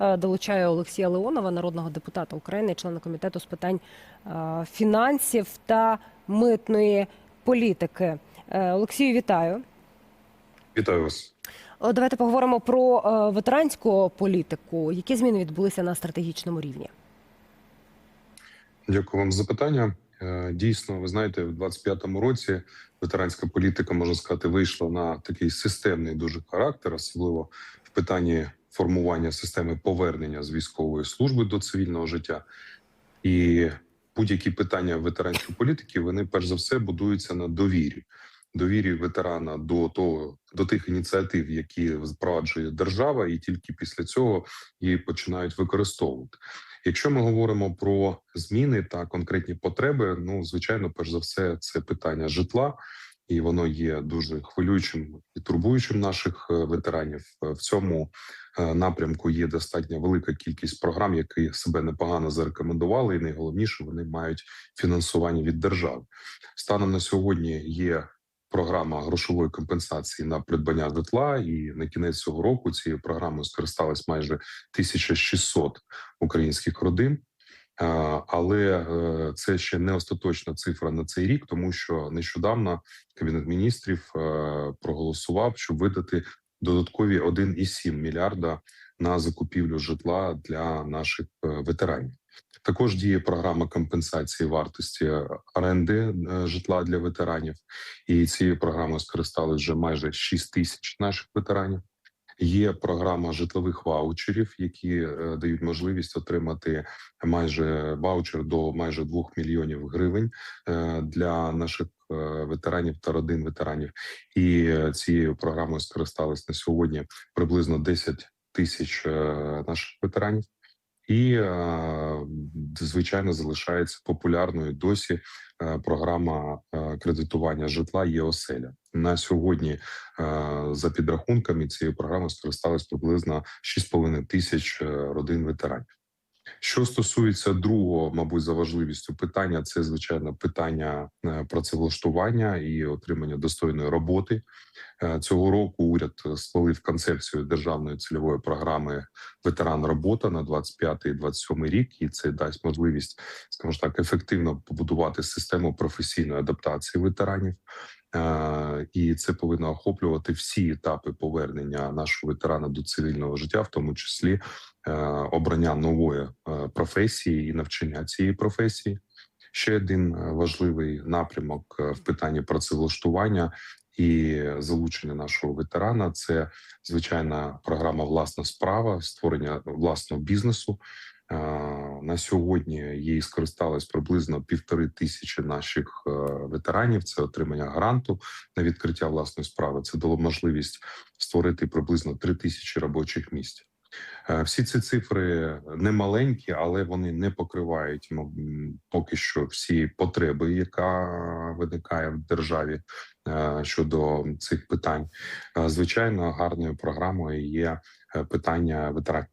е, долучає Олексія Леонова, народного депутата України, члена комітету з питань е, фінансів та митної політики. Е, Олексію, вітаю. Вітаю вас. Давайте поговоримо про ветеранську політику. Які зміни відбулися на стратегічному рівні? Дякую вам за запитання. Е, Дійсно, ви знаєте, в 25-му році ветеранська політика можна сказати вийшла на такий системний дуже характер, особливо в питанні формування системи повернення з військової служби до цивільного життя. І будь-які питання ветеранської політики вони перш за все будуються на довірі. Довірі ветерана до того до тих ініціатив, які впроваджує держава, і тільки після цього її починають використовувати. Якщо ми говоримо про зміни та конкретні потреби, ну звичайно, перш за все, це питання житла, і воно є дуже хвилюючим і турбуючим наших е, ветеранів. Е, В цьому е, напрямку є достатньо велика кількість програм, які себе непогано зарекомендували, і найголовніше вони мають фінансування від держави. Станом на сьогодні є. Програма грошової компенсації на придбання житла, і на кінець цього року цією програмою скористалось майже 1600 українських родин. Але е, це ще не остаточна цифра на цей рік, тому що нещодавно кабінет міністрів е, проголосував, щоб видати додаткові 1,7 мільярда на закупівлю житла для наших е, ветеранів. Також діє програма компенсації вартості оренди житла для ветеранів, і цією програмою скористали вже майже 6 тисяч наших ветеранів. Є програма житлових ваучерів, які е, дають можливість отримати майже ваучер до майже 2 мільйонів гривень е, для наших е, ветеранів та родин ветеранів. І цією програмою скористались на сьогодні приблизно 10 тисяч наших ветеранів. І е, звичайно залишається популярною досі е, програма е, кредитування житла ЄОСЕЛЯ. На сьогодні, за підрахунками цієї програми, скористалось приблизно 6,5 тисяч родин ветеранів. Що стосується другого, мабуть, за важливістю питання, це звичайно питання працевлаштування і отримання достойної роботи. Е, Цього року уряд схвалив концепцію державної цільової програми ветеран робота на 25-27 рік, і це дасть можливість, скажімо так, ефективно побудувати систему професійної адаптації ветеранів. Е, І це повинно охоплювати всі етапи повернення нашого ветерана до цивільного життя, в тому числі е, обрання нової е, професії і навчання цієї професії. Ще один е, важливий напрямок е, в питанні працевлаштування і залучення нашого ветерана це звичайна програма Власна справа, створення власного бізнесу. Е, На сьогодні її скористалось приблизно півтори тисячі наших е, ветеранів. Це отримання гранту на відкриття власної справи. Це дало можливість створити приблизно три тисячі робочих місць. Е, Всі ці цифри не маленькі, але вони не покривають м, поки що всі потреби, яка виникає в державі е, щодо цих питань. Е, Звичайно, гарною програмою є питання ветера-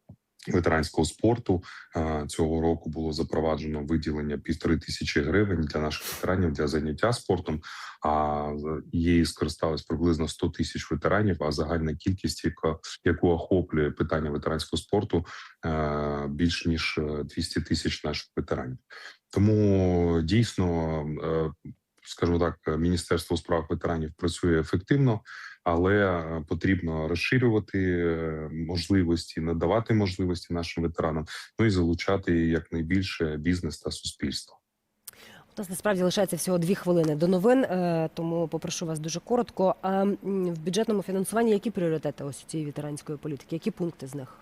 ветеранського спорту. Е, Цього року було запроваджено виділення півтори тисячі гривень для наших ветеранів для заняття спортом. А її скористалось приблизно 100 тисяч ветеранів. А загальна кількість, яка яку охоплює питання ветеранського спорту, е, більш ніж е, 200 тисяч наших ветеранів. Тому дійсно, е, скажімо так, Міністерство у справах ветеранів працює ефективно, але е, потрібно розширювати е, можливості, надавати можливості нашим ветеранам, ну і залучати якнайбільше бізнес та суспільство. У нас насправді лишається всього дві хвилини до новин, е, тому попрошу вас дуже коротко. А в бюджетному фінансуванні які пріоритети ось цієї ветеранської політики? Які пункти з них?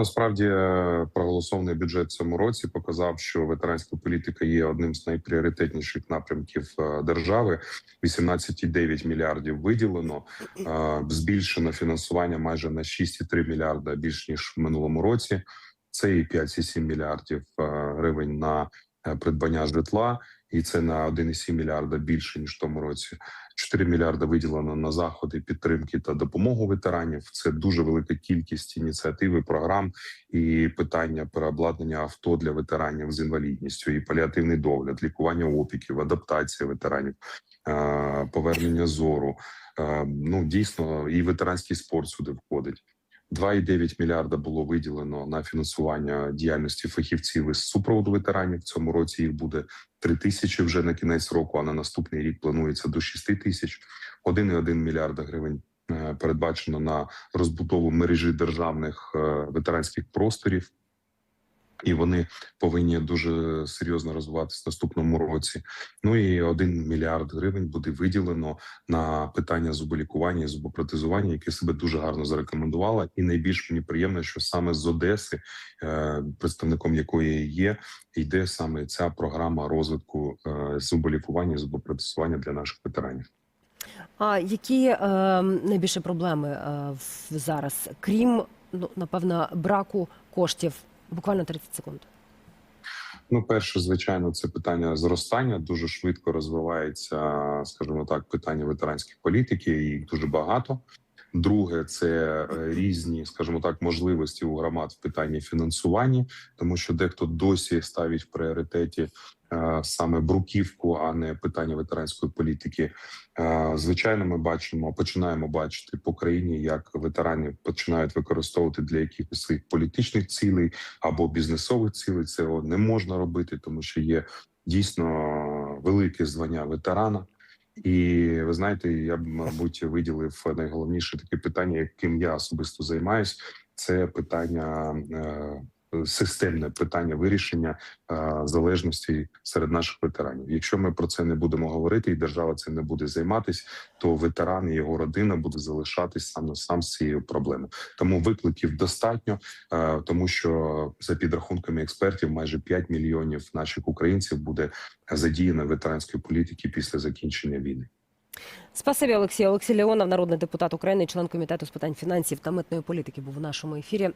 Насправді е, проголосований бюджет цьому році показав, що ветеранська політика є одним з найпріоритетніших напрямків е, держави. 18,9 мільярдів виділено, е, збільшено фінансування майже на 6,3 мільярда більш ніж в минулому році. Це і 5,7 мільярдів гривень на придбання житла, і це на 1,7 мільярда більше ніж в тому році. 4 мільярда виділено на заходи підтримки та допомогу ветеранів. Це дуже велика кількість ініціатив, програм і питання переобладнання авто для ветеранів з інвалідністю, і паліативний догляд, лікування опіків, адаптація ветеранів, повернення зору. Ну дійсно, і ветеранський спорт сюди входить. 2,9 мільярда було виділено на фінансування діяльності фахівців із супроводу ветеранів. В цьому році їх буде 3 тисячі вже на кінець року. А на наступний рік планується до 6 тисяч. 1,1 мільярда гривень е, передбачено на розбудову мережі державних е, ветеранських просторів. І вони повинні дуже серйозно розвиватися в наступному році. Ну і один мільярд гривень буде виділено на питання зуболікування і зубопротезування, яке себе дуже гарно зарекомендувала. І найбільш мені приємно, що саме з Одеси, е, представником якої є, йде саме ця програма розвитку е, зуболікування і зубопротезування для наших ветеранів. А які е, найбільше проблеми е, зараз, крім ну напевно браку коштів? Буквально 30 секунд. Ну, перше, звичайно, це питання зростання. Дуже швидко розвивається, скажімо так, питання ветеранських політики. Їх дуже багато. Друге, це е, різні, скажімо так, можливості у громад в питанні фінансування, тому що дехто досі ставить в пріоритеті саме бруківку, а не питання ветеранської політики. Е, Звичайно, ми бачимо, починаємо бачити по країні, як ветерани починають використовувати для якихось своїх політичних цілей або бізнесових цілей. Це не можна робити, тому що є дійсно велике звання ветерана. І ви знаєте, я б мабуть виділив найголовніше таке питання, яким я особисто займаюсь. Це питання е, системне питання вирішення е, залежності серед наших ветеранів. Якщо ми про це не будемо говорити, і держава цим не буде займатись, то ветеран і його родина буде залишатись сам на сам з цією проблемою. Тому викликів достатньо, е, тому що за підрахунками експертів, майже 5 мільйонів наших українців буде задіяно ветеранської політики після закінчення війни. Спасибі, Олексій. Олексій Леонов, народний депутат України, член комітету з питань фінансів та митної політики, був у нашому ефірі.